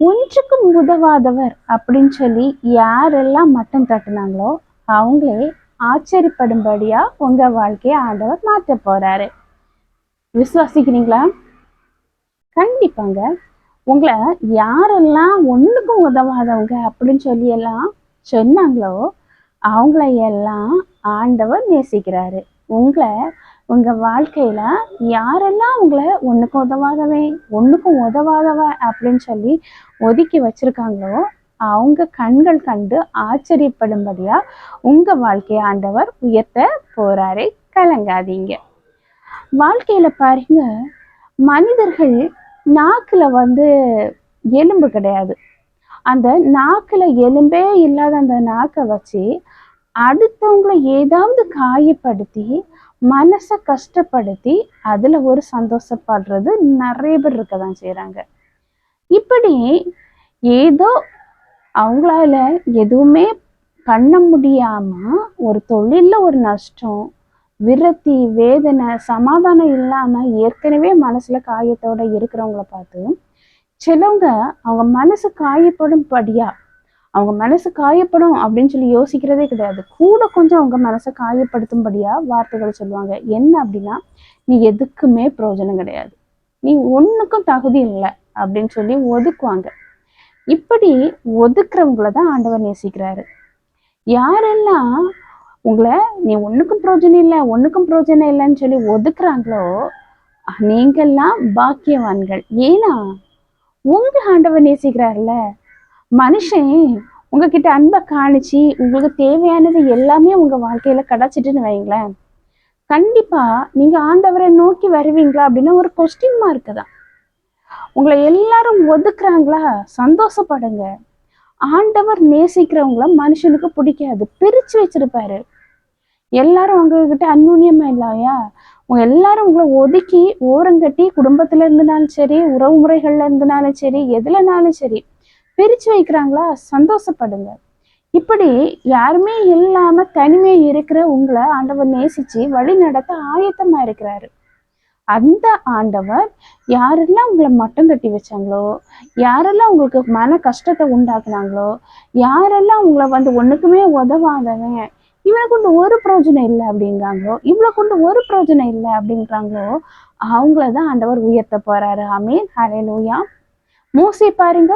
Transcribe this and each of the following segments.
ஒன்றுக்கும் உதவாதவர் அப்படின்னு சொல்லி யாரெல்லாம் மட்டம் தட்டுனாங்களோ அவங்களே ஆச்சரியப்படும்படியா உங்க வாழ்க்கையை ஆண்டவர் மாற்ற போறாரு. விசுவாசிக்கிறீங்களா? கண்டிப்பாங்க. உங்களை யாரெல்லாம் ஒண்ணுக்கும் உதவாதவங்க அப்படின்னு சொல்லி எல்லாம் சொன்னாங்களோ அவங்கள எல்லாம் ஆண்டவர் நேசிக்கிறாரு. உங்களை உங்க வாழ்க்கையில யாரெல்லாம் உங்களை ஒன்றுக்கும் உதவாதவே ஒன்றுக்கும் உதவாதவ அப்படின்னு சொல்லி ஒதுக்கி வச்சிருக்காங்களோ அவங்க கண்கள் கண்டு ஆச்சரியப்படும்படியா உங்க வாழ்க்கையை ஆண்டவர் உயர்த்த போகிறாரே கலங்காதீங்க. வாழ்க்கையில பாருங்க மனிதர்கள் நாக்குல வந்து எலும்பு கிடையாது. அந்த நாக்குல எலும்பே இல்லாத அந்த நாக்கை வச்சு அடுத்தவங்களை ஏதாவது காயப்படுத்தி மனசை கஷ்டப்படுத்தி அதில் ஒரு சந்தோஷப்படுறது நிறைய பேர் இருக்க தான் செய்கிறாங்க இப்படி ஏதோ அவங்களால எதுவுமே பண்ண முடியாமல் ஒரு தொழிலில் ஒரு நஷ்டம் விரத்தி வேதனை சமாதானம் இல்லாமல் ஏற்கனவே மனசில் காயத்தோட இருக்கிறவங்கள பார்த்து சிலவங்க அவங்க மனசு காயப்படும்படியாக அவங்க மனசு காயப்படும் அப்படின்னு சொல்லி யோசிக்கிறதே கிடையாது. கூட கொஞ்சம் அவங்க மனசை காயப்படுத்தும்படியா வார்த்தைகள் சொல்லுவாங்க. என்ன அப்படின்னா நீ எதுக்குமே பிரயோஜனம் கிடையாது. நீ ஒன்றுக்கும் தகுதி இல்லை அப்படின்னு சொல்லி ஒதுக்குவாங்க. இப்படி ஒதுக்குறவங்கள தான் ஆண்டவர் நேசிக்கிறாரு. யாரெல்லாம் உங்களை நீ ஒன்றுக்கும் பிரயோஜனம் இல்லை ஒன்றுக்கும் பிரயோஜனம் இல்லைன்னு சொல்லி ஒதுக்குறாங்களோ நீங்கள்லாம் பாக்கியவான்கள். ஏன்னா உங்க ஆண்டவர் நேசிக்கிறார்ல மனுஷன் உங்ககிட்ட அன்பை காணிச்சு உங்களுக்கு தேவையானது எல்லாமே உங்க வாழ்க்கையில கிடைச்சிட்டுன்னு வைங்களேன் கண்டிப்பா நீங்க ஆண்டவரை நோக்கி வருவீங்களா அப்படின்னா ஒரு கொஸ்டின் மார்க் தான். உங்களை எல்லாரும் ஒதுக்குறாங்களா? சந்தோஷப்படுங்க. ஆண்டவர் நேசிக்கிறவங்கள மனுஷனுக்கு பிடிக்காது. பிரிச்சு வச்சிருப்பாரு. எல்லாரும் உங்ககிட்ட அந்நுண்ணியமா இல்லையா உங்க எல்லாரும் உங்களை ஒதுக்கி ஓரங்கட்டி குடும்பத்துல இருந்தனாலும் சரி உறவு முறைகள்ல இருந்தனாலும் சரி எதுலனாலும் சரி பிரிச்சு வைக்கிறாங்களா? சந்தோஷப்படுங்க. இப்படி யாருமே இல்லாம தனிமையா இருக்கிற உங்களை ஆண்டவர் நேசிச்சு வழி நடத்த ஆயத்தமா இருக்கிறாரு. அந்த ஆண்டவர் யாரெல்லாம் உங்களை மட்டம் தட்டி வச்சாங்களோ யாரெல்லாம் உங்களுக்கு மன கஷ்டத்தை உண்டாக்குனாங்களோ யாரெல்லாம் உங்களை வந்து ஒண்ணுக்குமே உதவாதவன் இவனை கொண்டு ஒரு பிரயோஜனம் இல்லை அப்படிங்கிறாங்களோ இவளை கொண்டு ஒரு பிரயோஜனம் இல்லை அப்படிங்கிறாங்களோ அவங்கள தான் ஆண்டவர் உயர்த்த போறாரு. ஆமீன். லூயா மூசி பாருங்க.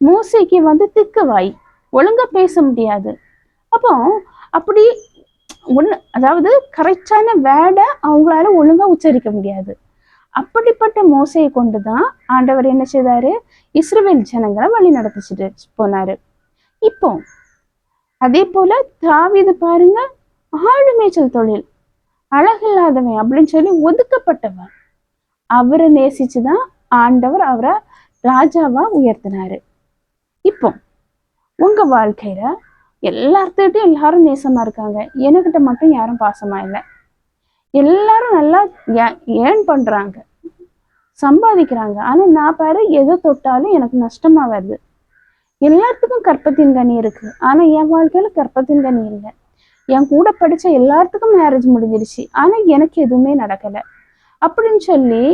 மூசைக்கு வந்து திக்கு வாய் ஒழுங்கா பேச முடியாது. அப்போ அப்படி ஒன்று அதாவது கரெக்டான வேடை அவங்களால ஒழுங்கா உச்சரிக்க முடியாது. அப்படிப்பட்ட மோசையை கொண்டு தான் ஆண்டவர் என்ன செய்தாரு? இஸ்ரேல் ஜனங்களை வழி நடத்திச்சுட்டு போனாரு. இப்போ அதே போல தாவிது பாருங்க ஆடு மேய்ச்சல் தொழில் அழகில்லாதவன் அப்படின்னு சொல்லி ஒதுக்கப்பட்டவன் அவரை நேசிச்சுதான் ஆண்டவர் அவரை ராஜாவா உயர்த்தினாரு. இப்போ உங்க வாழ்க்கையில எல்லார்த்துக்கிட்டையும் எல்லாரும் நேசமா இருக்காங்க. எனக்கிட்ட மட்டும் யாரும் பாசமா இல்லை. எல்லாரும் நல்லா ஏர்ன் பண்றாங்க. சம்பாதிக்கிறாங்க. ஆனா நான் பாரு எதை தொட்டாலும் எனக்கு நஷ்டமாக வருது. எல்லாத்துக்கும் கற்பத்தின் கனி இருக்கு. ஆனா என் வாழ்க்கையில கற்பத்தின் கனி இல்லை. என் கூட படிச்ச எல்லாத்துக்கும் மேரேஜ் முடிஞ்சிருச்சு. ஆனால் எனக்கு எதுவுமே நடக்கலை. அப்படின்னு சொல்லி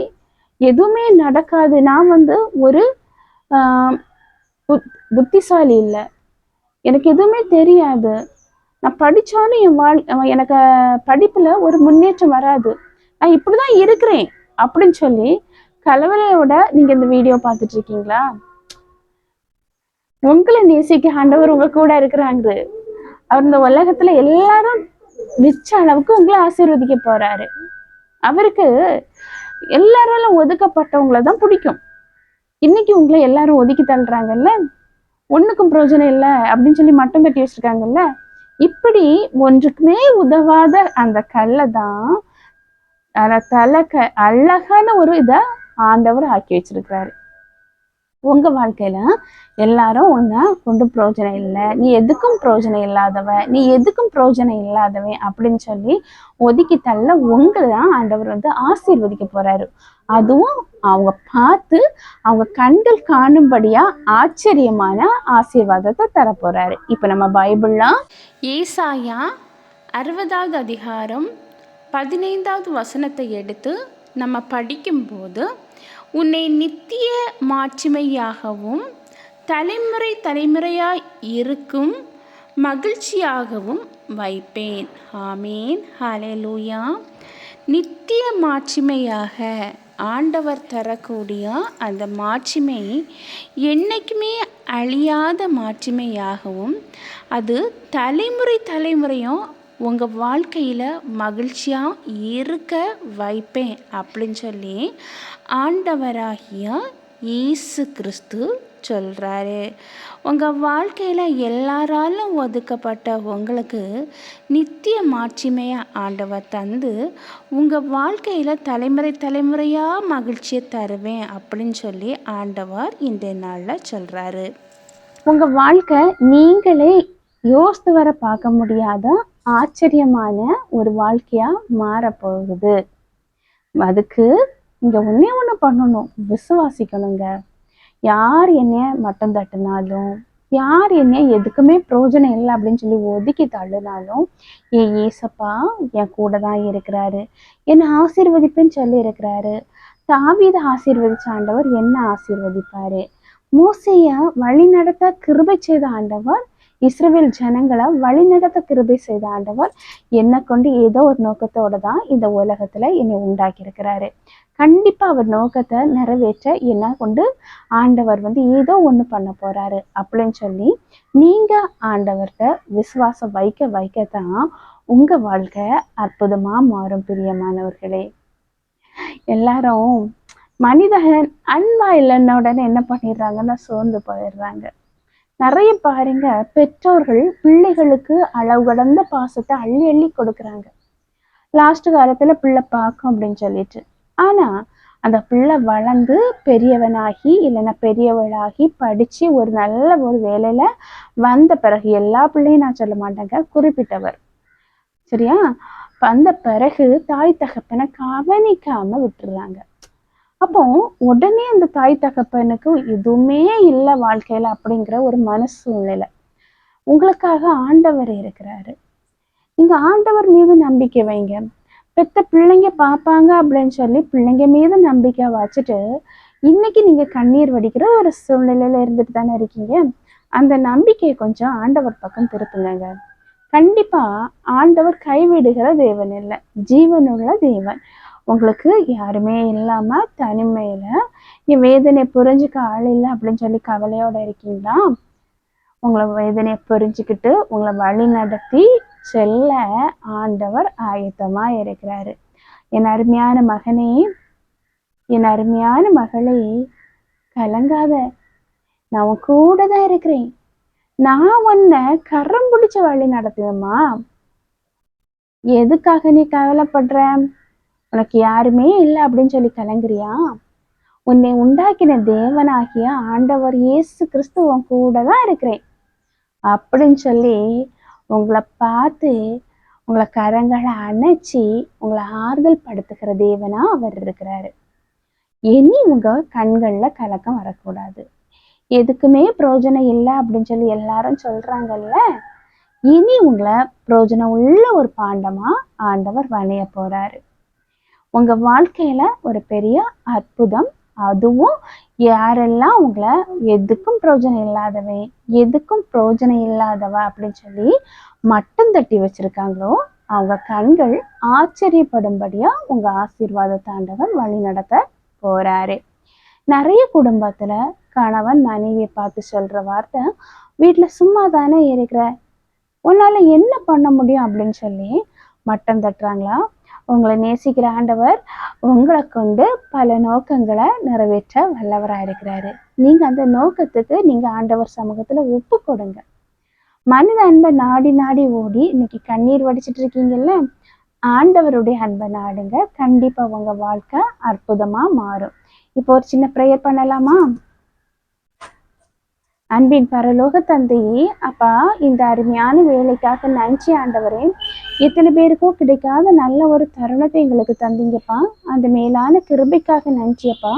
எதுவுமே நடக்காது. நான் வந்து ஒரு புத்திசாலி இல்லை. எனக்கு எதுவுமே தெரியாது. நான் படித்தாலும் என் வாழ் எனக்கு படிப்பில் ஒரு முன்னேற்றம் வராது. நான் இப்படி தான் இருக்கிறேன் அப்படின்னு சொல்லி கலவரையோட நீங்கள் இந்த வீடியோ பார்த்துட்டு இருக்கீங்களா? உங்களை நேசிக்க ஆண்டவர் உங்க கூட இருக்கிறாங்க அவர் இந்த உலகத்துல எல்லாரும் மிச்ச அளவுக்கு உங்களை ஆசீர்வதிக்க போறாரு. அவருக்கு எல்லாராலும் ஒதுக்கப்பட்டவங்கள தான் பிடிக்கும். இன்னைக்கு உங்களை எல்லாரும் ஒதுக்கி தள்ளுறாங்கல்ல? ஒண்ணுக்கும் பிரயோஜனம் இல்லை அப்படின்னு சொல்லி மட்டும் கட்டி வச்சிருக்காங்கல்ல? இப்படி ஒன்றுக்குமே உதவாத அந்த கல்லை தான் தலை க அழகான ஒரு இதை ஆண்டவர் ஆக்கி வச்சிருக்கிறாரு. உங்க வாழ்க்கையில எல்லாரும் உன்னை கொண்டு பிரயோஜனம் இல்லை. நீ எதுக்கும் பிரயோஜனம் இல்லாதவ நீ எதுக்கும் பிரயோஜனம் இல்லாதவன் அப்படின்னு சொல்லி ஒதுக்கி தள்ள உங்களை தான் ஆண்டவர் வந்து ஆசீர்வதிக்க போறாரு. அதுவும் அவங்க பார்த்து அவங்க கண்கள் காணும்படியா ஆச்சரியமான ஆசீர்வாதத்தை தரப்போறாரு. இப்போ இப்ப நம்ம பைபிள்லாம் ஏசாயா அறுபதாவது அதிகாரம் பதினைந்தாவது வசனத்தை எடுத்து நம்ம படிக்கும்போது உன்னை நித்திய மாட்சிமையாகவும் தலைமுறை தலைமுறையாய் இருக்கும் மகிழ்ச்சியாகவும் வைப்பேன். ஆமேன். ஹலெலூயா நித்திய மாட்சிமையாக ஆண்டவர் தரக்கூடிய அந்த மாட்சிமை என்றைக்குமே அழியாத மாட்சிமையாகவும் அது தலைமுறை தலைமுறையும் உங்கள் வாழ்க்கையில் மகிழ்ச்சியாக இருக்க வைப்பேன் அப்படின்னு சொல்லி ஆண்டவராகிய இயேசு கிறிஸ்து சொல்கிறாரு உங்கள் வாழ்க்கையில் எல்லாராலும் ஒதுக்கப்பட்ட உங்களுக்கு நித்திய மாட்சிமையை ஆண்டவர் தந்து உங்கள் வாழ்க்கையில் தலைமுறை தலைமுறையாக மகிழ்ச்சியை தருவேன் அப்படின்னு சொல்லி ஆண்டவர் இந்த நாளில் சொல்கிறாரு உங்கள் வாழ்க்கை நீங்களே யோசித்து வர பார்க்க முடியாத ஆச்சரியமான ஒரு வாழ்க்கையா மாறப்போகுது. அதுக்கு இங்க ஒண்ணே ஒண்ணு பண்ணணும். விசுவாசிக்கணுங்க. யார் என்னைய மட்டம் தட்டினாலும் யார் என்ன எதுக்குமே பிரயோஜனம் இல்லை அப்படின்னு சொல்லி ஒதுக்கி தள்ளினாலும் என் ஏசப்பா என் கூட தான் இருக்கிறாரு. என்னை ஆசீர்வதிப்புன்னு சொல்லி இருக்கிறாரு. தாவீதை ஆசீர்வதிச்ச ஆண்டவர் என்ன ஆசீர்வதிப்பாரு. மோசைய வழி நடத்த கிருபை செய்த ஆண்டவர் இஸ்ரேல் ஜனங்களை வழிநடத்த கிருபை செய்த ஆண்டவர் என்னை கொண்டு ஏதோ ஒரு நோக்கத்தோட தான் இந்த உலகத்துல என்னை உண்டாக்கி இருக்கிறாரு கண்டிப்பா அவர் நோக்கத்தை நிறைவேற்ற என்ன கொண்டு ஆண்டவர் வந்து ஏதோ ஒண்ணு பண்ண போறாரு அப்படின்னு சொல்லி நீங்க ஆண்டவர்கிட்ட விசுவாசம் வைக்க வைக்கத்தான் உங்க வாழ்க்கை அற்புதமா மாறும் பிரியமானவர்களே. எல்லாரும் மனிதன் அன்பா இல்லைன்ன உடனே என்ன பண்ணிடுறாங்கன்னா சோர்ந்து போயிடுறாங்க. நிறைய பாருங்க பெற்றோர்கள் பிள்ளைகளுக்கு அளவு கடந்த பாசத்தை அள்ளி அள்ளி கொடுக்குறாங்க. லாஸ்ட் காலத்துல பிள்ளை பார்க்கும் அப்படின்னு சொல்லிட்டு. ஆனா அந்த பிள்ளை வளர்ந்து பெரியவனாகி இல்லைன்னா பெரியவளாகி படிச்சு ஒரு நல்ல ஒரு வேலையில வந்த பிறகு எல்லா பிள்ளையும் நான் சொல்ல மாட்டேங்க குறிப்பிட்டவர். சரியா? வந்த பிறகு தாய் தகப்பனை கவனிக்காம விட்டுறாங்க. அப்போ உடனே அந்த தாய் தகப்பனுக்கு எதுவுமே இல்லை வாழ்க்கையில அப்படிங்கிற ஒரு மன சூழ்நிலை உங்களுக்காக ஆண்டவர் இருக்கிறாரு. இங்க ஆண்டவர் மீது நம்பிக்கை வைங்க. பெத்த பிள்ளைங்க பார்ப்பாங்க அப்படின்னு சொல்லி பிள்ளைங்க மீது நம்பிக்கை வச்சுட்டு இன்னைக்கு நீங்க கண்ணீர் வடிக்கிற ஒரு சூழ்நிலையில இருந்துட்டு தானே இருக்கீங்க. அந்த நம்பிக்கையை கொஞ்சம் ஆண்டவர் பக்கம் திருப்புங்க கண்டிப்பா ஆண்டவர் கைவிடுகிற தேவன் இல்லை. ஜீவனுள்ள தேவன். உங்களுக்கு யாருமே இல்லாம தனிமையில என் வேதனை புரிஞ்சுக்க ஆள் இல்லை அப்படின்னு சொல்லி கவலையோட இருக்கீங்களா? உங்களை வேதனையை புரிஞ்சுக்கிட்டு உங்களை வழி நடத்தி செல்ல ஆண்டவர் ஆயத்தமாக இருக்கிறாரு. என் அருமையான மகனே என் அருமையான மகளே கலங்காத. நான் உன் கூட தான் இருக்கிறேன். நான் உன்னை கரம் பிடிச்ச வழி நடத்துவேம்மா. எதுக்காக நீ கவலைப்படுற? உனக்கு யாருமே இல்லை அப்படின்னு சொல்லி கலங்குறியா உன்னை உண்டாக்கின தேவனாகிய ஆண்டவர் இயேசு கிறிஸ்து உன் கூட தான் இருக்கிறேன். அப்படின்னு சொல்லி உங்களை பார்த்து உங்களை கரங்களை அணைச்சி உங்களை ஆறுதல் படுத்துகிற தேவனா அவர் இருக்கிறாரு. இனி உங்க கண்கள்ல கலக்கம் வரக்கூடாது. எதுக்குமே பிரயோஜனம் இல்லை அப்படின்னு சொல்லி எல்லாரும் சொல்றாங்கல்ல? இனி உங்களை பிரயோஜனம் உள்ள ஒரு பாண்டமா ஆண்டவர் வணைய போறாரு. உங்க வாழ்க்கையில ஒரு பெரிய அற்புதம். அதுவும் யாரெல்லாம் உங்களை எதுக்கும் பிரயோஜனம் இல்லாதவன் எதுக்கும் பிரயோஜனம் இல்லாதவ அப்படின்னு சொல்லி மட்டம் தட்டி வச்சிருக்காங்களோ அவங்க கண்கள் ஆச்சரியப்படும்படியா உங்க ஆசீர்வாத தாண்டவன் வழி நடத்த போறாரு. நிறைய குடும்பத்துல கணவன் மனைவியை பார்த்து சொல்ற வார்த்தை வீட்டுல சும்மா தானே இருக்கிற? உன்னால என்ன பண்ண முடியும்? அப்படின்னு சொல்லி மட்டம் தட்டுறாங்களா? உங்களை நேசிக்கிற ஆண்டவர் உங்களை கொண்டு பல நோக்கங்களை நிறைவேற்ற வல்லவராக இருக்கிறாரு. நீங்க அந்த நோக்கத்துக்கு நீங்க ஆண்டவர் சமூகத்துல ஒப்பு கொடுங்க. மனித அன்பை நாடி நாடி ஓடி இன்னைக்கு கண்ணீர் வடிச்சிட்டு இருக்கீங்கல்ல? ஆண்டவருடைய அன்பை நாடுங்க. கண்டிப்பா உங்க வாழ்க்கை அற்புதமா மாறும். இப்போ ஒரு சின்ன ப்ரேயர் பண்ணலாமா? அன்பின் பரலோக தந்தையே அப்பா இந்த அருமையான வேலைக்காக நன்றி ஆண்டவரே. இத்தனை பேருக்கும் கிடைக்காத நல்ல ஒரு தருணத்தை எங்களுக்கு தந்தீங்கப்பா. அந்த மேலான கிருபைக்காக நன்றியப்பா.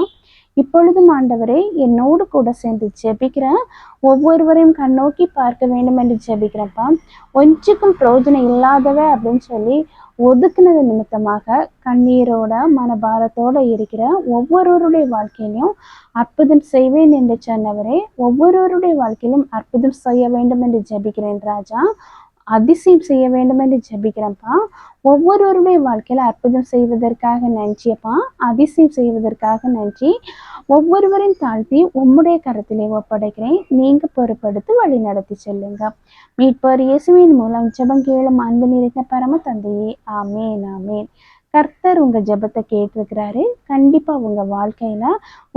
இப்பொழுதும் ஆண்டவரே என்னோடு கூட சேர்ந்து ஜெபிக்கிறேன் ஒவ்வொருவரையும் கண்ணோக்கி பார்க்க வேண்டும் என்று ஜெபிக்கிறேன்ப்பா ஒன்றுக்கும் பிரோஜனம் இல்லாதவ அப்படின்னு சொல்லி ஒதுக்குனது நிமித்தமாக கண்ணீரோட மனபாரத்தோட இருக்கிற ஒவ்வொருவருடைய வாழ்க்கையிலையும் அற்புதம் செய்வேன் என்று சொன்னவரே ஒவ்வொருவருடைய வாழ்க்கையிலும் அற்புதம் செய்ய வேண்டும் என்று ஜெபிக்கிறேன் ராஜா. அதிசயம் செய்ய வேண்டும் என்று ஜபிக்கிறப்பா ஒவ்வொருவருடைய வாழ்க்கையில அற்புதம் செய்வதற்காக நன்றியப்பா அதிசயம் செய்வதற்காக நன்றி. ஒவ்வொருவரையும் தாழ்த்தி உம்முடைய கரத்திலே ஒப்படைக்கிறேன். நீங்க பொறுப்படுத்தி வழி நடத்தி செல்லுங்க. மீட்பர் இயேசுவின் மூலம் ஜெபம் கேளும் அன்பு நிறைந்த பரம தந்தையே. ஆமேன் ஆமேன். கர்த்தர் உங்கள் ஜெபத்தை கேட்டிருக்கிறாரு. கண்டிப்பாக உங்கள் வாழ்க்கையில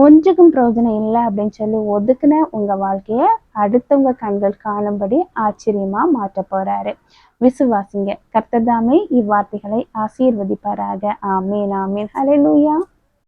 ஒன்றுக்கும் பிரயோஜனம் இல்லை அப்படின்னு சொல்லி ஒதுக்குன உங்கள் வாழ்க்கையை அடுத்தவங்க கண்கள் காணும்படி ஆச்சரியமாக மாற்ற போகிறாரு விசுவாசிங்க. கர்த்தர் தாமே இவ்வார்த்தைகளை ஆசீர்வதிப்பாராக. ஆமேன் ஆமேன். லூயா